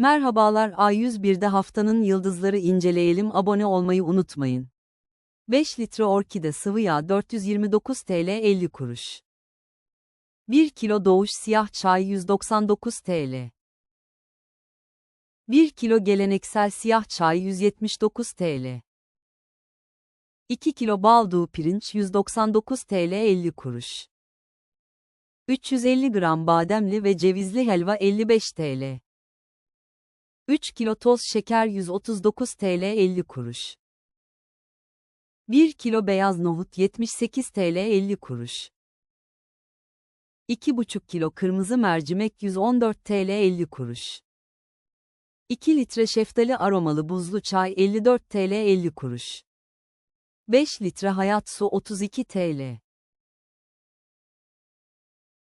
Merhabalar A101'de haftanın yıldızları inceleyelim abone olmayı unutmayın. 5 litre orkide sıvı yağ 429 TL 50 kuruş. 1 kilo doğuş siyah çay 199 TL. 1 kilo geleneksel siyah çay 179 TL. 2 kilo balduğu pirinç 199 TL 50 kuruş. 350 gram bademli ve cevizli helva 55 TL. 3 kilo toz şeker 139 TL 50 kuruş. 1 kilo beyaz nohut 78 TL 50 kuruş. 2,5 kilo kırmızı mercimek 114 TL 50 kuruş. 2 litre şeftali aromalı buzlu çay 54 TL 50 kuruş. 5 litre hayat su 32 TL.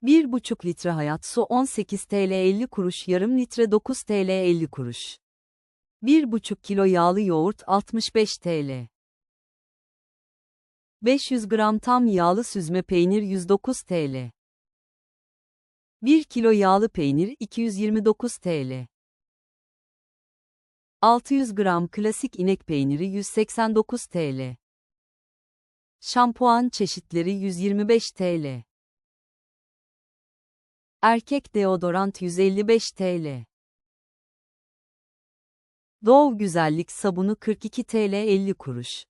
1,5 litre hayat su 18 TL 50 kuruş yarım litre 9 TL 50 kuruş. 1,5 kilo yağlı yoğurt 65 TL. 500 gram tam yağlı süzme peynir 109 TL. 1 kilo yağlı peynir 229 TL. 600 gram klasik inek peyniri 189 TL. Şampuan çeşitleri 125 TL. Erkek deodorant 155 TL. Doğu güzellik sabunu 42 TL 50 kuruş.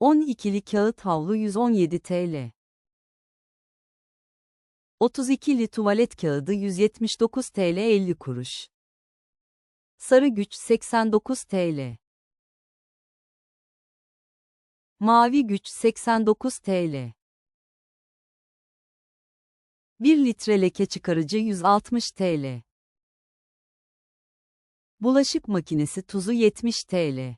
12'li kağıt havlu 117 TL. 32'li tuvalet kağıdı 179 TL 50 kuruş. Sarı güç 89 TL. Mavi güç 89 TL. 1 litre leke çıkarıcı 160 TL. Bulaşık makinesi tuzu 70 TL.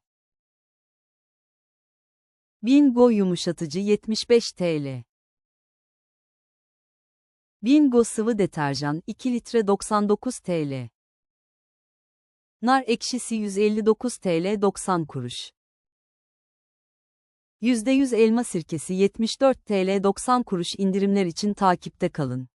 Bingo yumuşatıcı 75 TL. Bingo sıvı deterjan 2 litre 99 TL. Nar ekşisi 159 TL 90 kuruş. %100 elma sirkesi 74 TL 90 kuruş indirimler için takipte kalın.